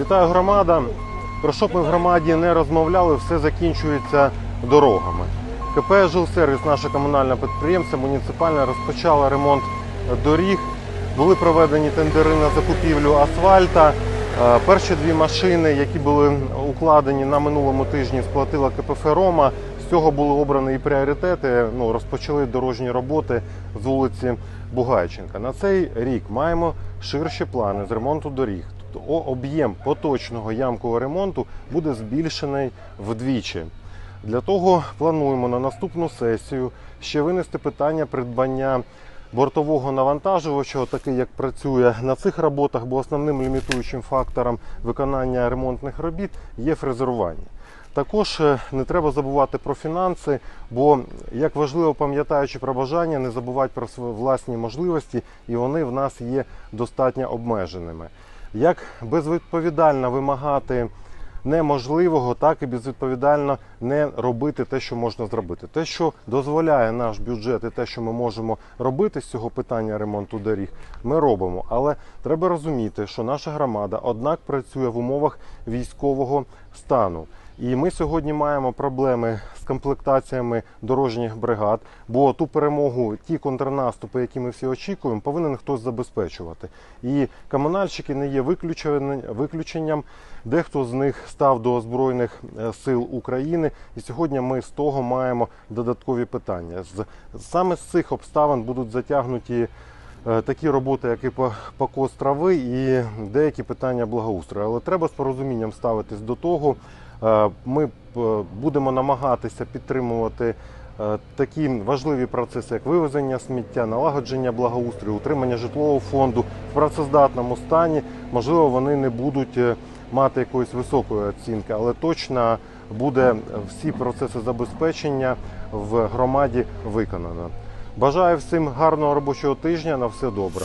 Вітаю громада. Про що б ми в громаді не розмовляли, все закінчується дорогами. КП «Жилсервіс», наше комунальне підприємство, муніципальне розпочало ремонт доріг. Були проведені тендери на закупівлю асфальта. Е, Перші дві машини, які були укладені на минулому тижні, сплатила КПФ Рома. З цього були обрані і пріоритети. Ну, розпочали дорожні роботи з вулиці Бугайченка. На цей рік маємо ширші плани з ремонту доріг. Тобто о- об'єм поточного ямкового ремонту буде збільшений вдвічі. Для того плануємо на наступну сесію ще винести питання придбання бортового навантажувача, такий як працює на цих роботах, бо основним лімітуючим фактором виконання ремонтних робіт є фрезерування. Також е, не треба забувати про фінанси, бо як важливо, пам'ятаючи про бажання, не забувати про свої власні можливості, і вони в нас є достатньо обмеженими. Як безвідповідально вимагати неможливого, так і безвідповідально не робити те, що можна зробити. Те, що дозволяє наш бюджет, і те, що ми можемо робити з цього питання ремонту доріг, ми робимо. Але треба розуміти, що наша громада однак працює в умовах військового стану. І ми сьогодні маємо проблеми з комплектаціями дорожніх бригад, бо ту перемогу, ті контрнаступи, які ми всі очікуємо, повинен хтось забезпечувати. І комунальщики не є виключен- виключенням. Дехто з них став до Збройних е, сил України, і сьогодні ми з того маємо додаткові питання. Саме з цих обставин будуть затягнуті е, такі роботи, як і по- покос трави і деякі питання благоустрою. Але треба з порозумінням ставитись до того. Е, Ми е, будемо намагатися підтримувати е, такі важливі процеси, як вивезення сміття, налагодження благоустрою, утримання житлового фонду в працездатному стані. Можливо, вони не будуть мати якоїсь високої оцінки, але точно буде всі процеси забезпечення в громаді виконано. Бажаю всім гарного робочого тижня. На все добре.